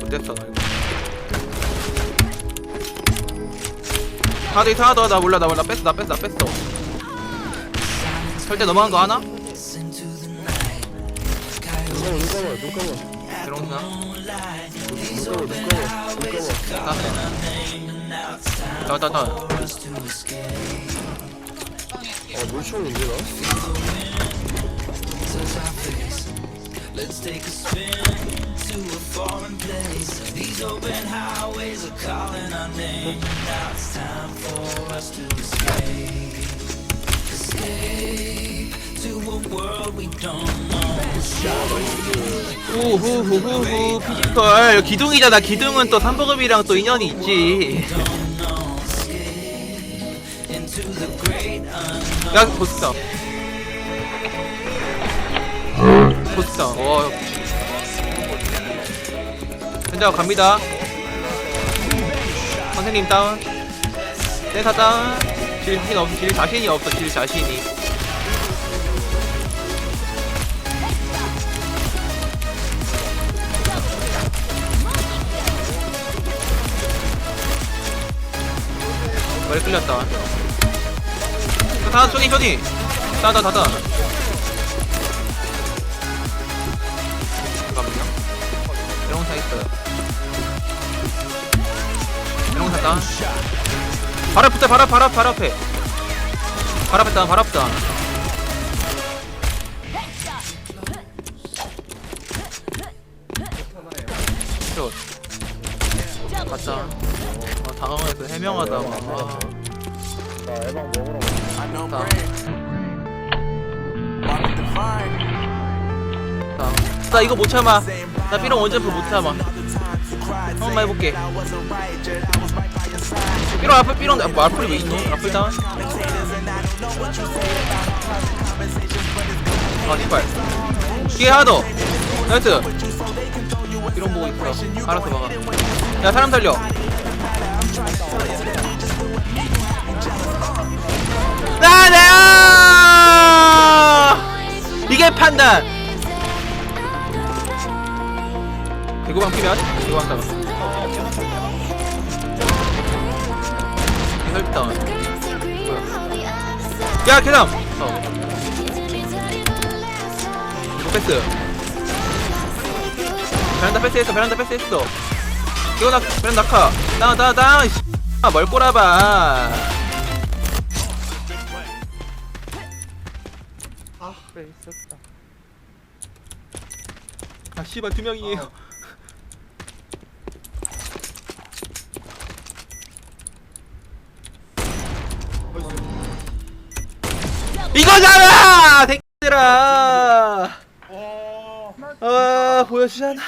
나 됐다 나 이거 하나 더 있어 하나 몰라 나 몰라 뺐어 나 뺐어 나 뺐어 절대 넘어간 거 하나? 들어오나? 나나나 나. 어물 있는 거 우후후후후 피지컬 기둥이잖아. 기둥은 또 삼보급이랑 또 인연이 있지. 야 보스다 보스다 와 현장 갑니다 선생님 다운 센터 다운 질 자신 없어 질 자신이 없어 질 자신이 머리 끌렸다. 다, 쇼니, 쇼니! 다, 다, 다, 다. 대롱사 있어요. 대롱사 다운. 바로 앞에, 바로 앞, 바로 앞, 바로 앞에. 바로 앞에 다운, 다운. 쇼. 갔다. 아, 당황해서 해명하다가. 아. 나 에방 나 이거 못 참아. 나 삐롱 원점프 못 참아. 한 번만 해볼게. 삐롱 앞에 삐롱 아, 뭐 앞플이 왜 있노? 앞플 다운. 아 씨발. 뒤에 하나 더. 나이스. 삐롱 보고 있어. 알아서 막아. 야 사람 살려. 나나 이게 판단. 개구방 필요한? 개구방 잡아. 혈당. 야 계단. 어. 이거 패스. 베란다 패스했어. 베란다 패스했어. 이거 나 베란다 낙하. 나나나 아, 뭘 꼬라봐. 아, 그래 있었다. 아, 씨발 두 명이에요. 이거잖아! 새끼들아! 아, 어. 어, 보여주잖아.